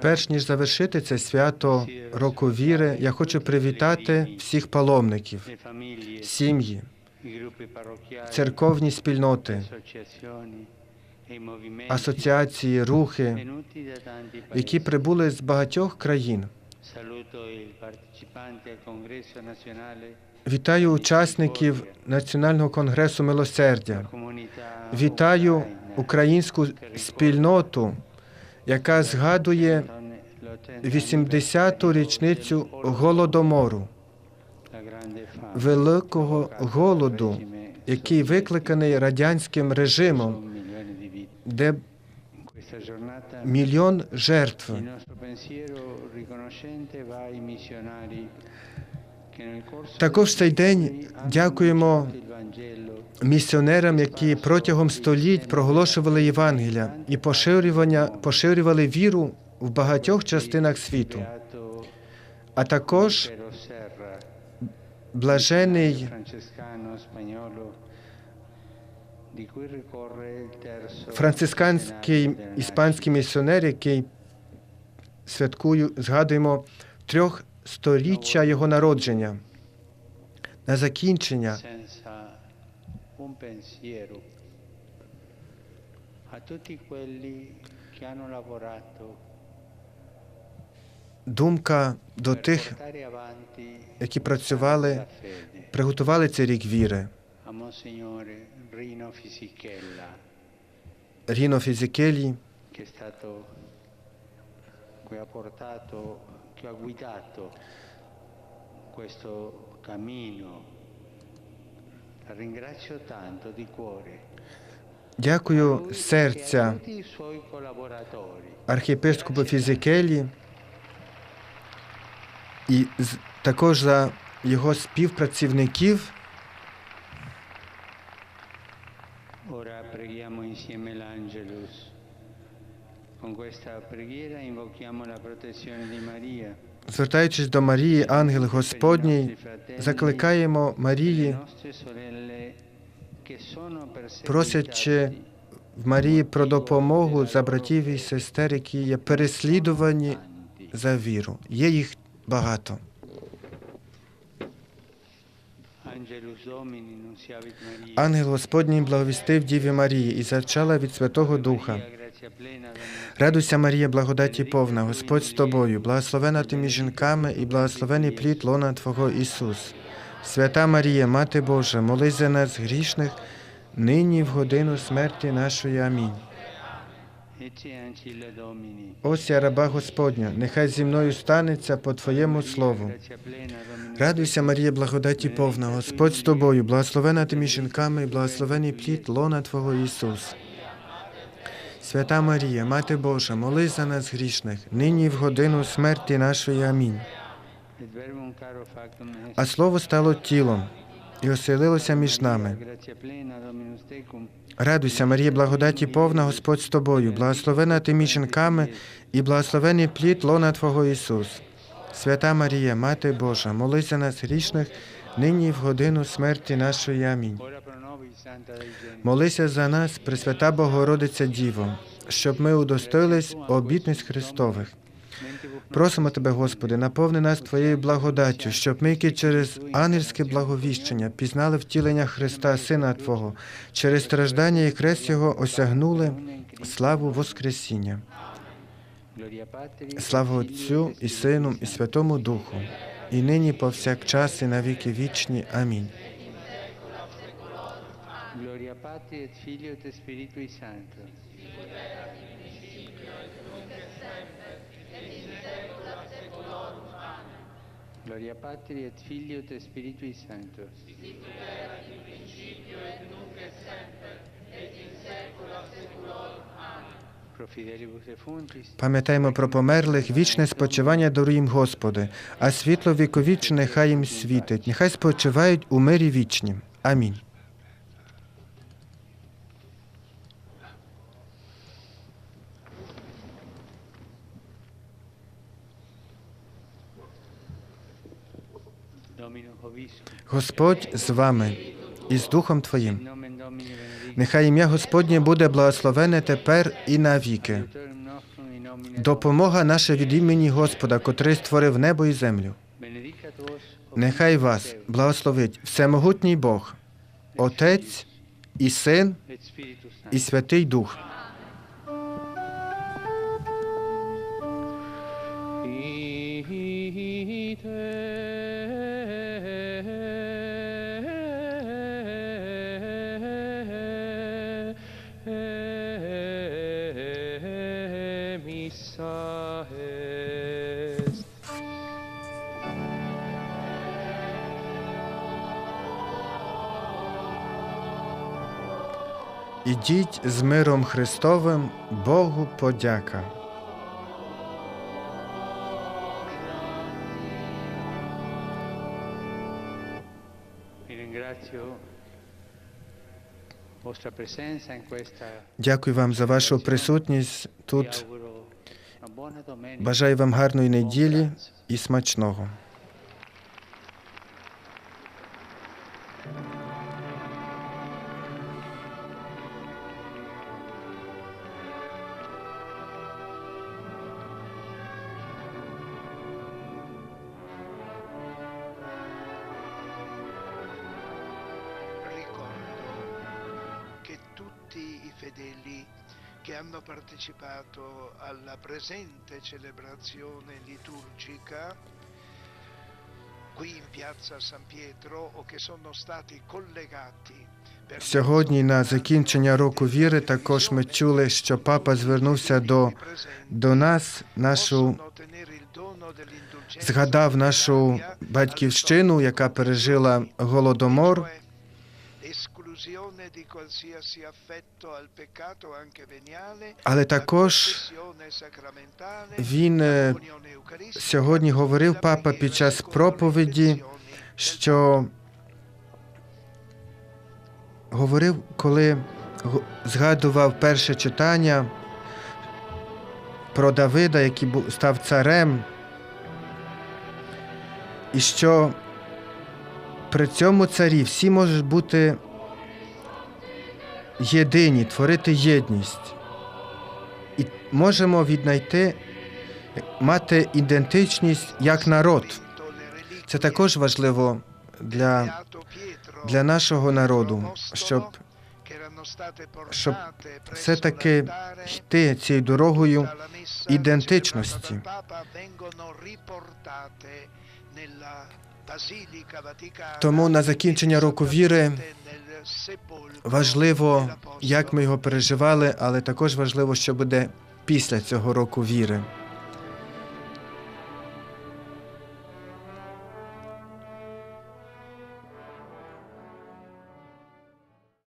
Перш ніж завершити це свято року віри, я хочу привітати всіх паломників, сім'ї, церковні спільноти, асоціації, рухи, які прибули з багатьох країн. Вітаю учасників Національного конгресу милосердя. Вітаю українську спільноту, яка згадує 80-ту річницю голодомору, великого голоду, який викликаний радянським режимом, де мільйон жертв. Також в цей день дякуємо місіонерам, які протягом століть проголошували Євангелія і поширювали віру в багатьох частинах світу. А також блажений францисканський іспанський місіонер, який святкую, згадуємо трьох сторіччя його народження. На закінчення думка до тих, які працювали, приготували цей рік віри. Ріно Фізікелі, che ha guidato questo cammino. La ringrazio tanto di cuore. дякую з e серця архієпископу Фізікелі і також за його співпрацівників. Звертаючись до Марії, ангел Господній, закликаємо Марії, просячи в Марії про допомогу за братів і сестер, які є переслідувані за віру. Є їх багато. Ангел Господній благовістив Діві Марії і зачала від Святого Духа. Радуйся, Марія, благодаті повна, Господь з тобою, благословена ти між жінками і благословений плід лона Твого Ісус. Свята Марія, Мати Божа, молись за нас грішних, нині в годину смерті нашої. Амінь. Ось я раба Господня, нехай зі мною станеться по Твоєму слову. Радуйся, Марія, благодаті повна, Господь з тобою, благословена ти жінками і благословений плід лона Твого Ісус. Свята Марія, Мати Божа, молись за нас грішних, нині в годину смерті нашої. Амінь. А слово стало тілом і оселилося між нами. Радуйся, Марія, благодаті повна, Господь з тобою, благословена ти між жінками і благословений плід лона Твого Ісус. Свята Марія, Мати Божа, молись за нас грішних, нині і в годину смерті нашої. Амінь. Молися за нас, Пресвята Богородиця Діво, щоб ми удостоїлись обітниць Христових. Просимо Тебе, Господи, наповни нас Твоєю благодаттю, щоб ми які через ангельське благовіщення пізнали втілення Христа, Сина Твого, через страждання і хрест Його осягнули славу Воскресіння. Слава Отцю і Сину, і Святому Духу, і нині повсякчас, і навіки вічні. Амінь. Gloria Patri et Filio et Spiritui Sancto. Gloria Patri et Filio et Spiritui Sancto. Pro fidelibus defuntis, Пам'ятаємо про померлих, вічне спочивання даруїм Господи, а світло віковічне нехай їм світить, нехай спочивають у мирі вічнім. Амінь. Господь з вами і з Духом Твоїм. Нехай ім'я Господнє буде благословене тепер і навіки. Допомога наша від імені Господа, котрий створив небо і землю. Нехай вас благословить всемогутній Бог, Отець і Син і Святий Дух. Ідіть з миром Христовим, Богу подяка. Дякую вам за вашу присутність тут. Бажаю вам гарної неділі і смачного. Tutti i fedeli che hanno partecipato alla presente celebrazione liturgica qui in piazza San Pietro o che sono stati collegati Сьогодні на закінчення року віри також ми чули, що папа звернувся до, до нас, нашу згадав нашу батьківщину, яка пережила голодомор. Esclusione di qualsiasi affetto al peccato anche veniale, Але також він е, сьогодні говорив папа під час проповіді, що говорив, коли згадував перше читання про Давида, який став царем, і що при цьому царі всі можуть бути єдині, творити єдність. І можемо віднайти, мати ідентичність як народ. Це також важливо для, для нашого народу, щоб щоб все-таки йти цією дорогою ідентичності. Тому на закінчення року віри важливо, як ми його переживали, але також важливо, що буде після цього року віри.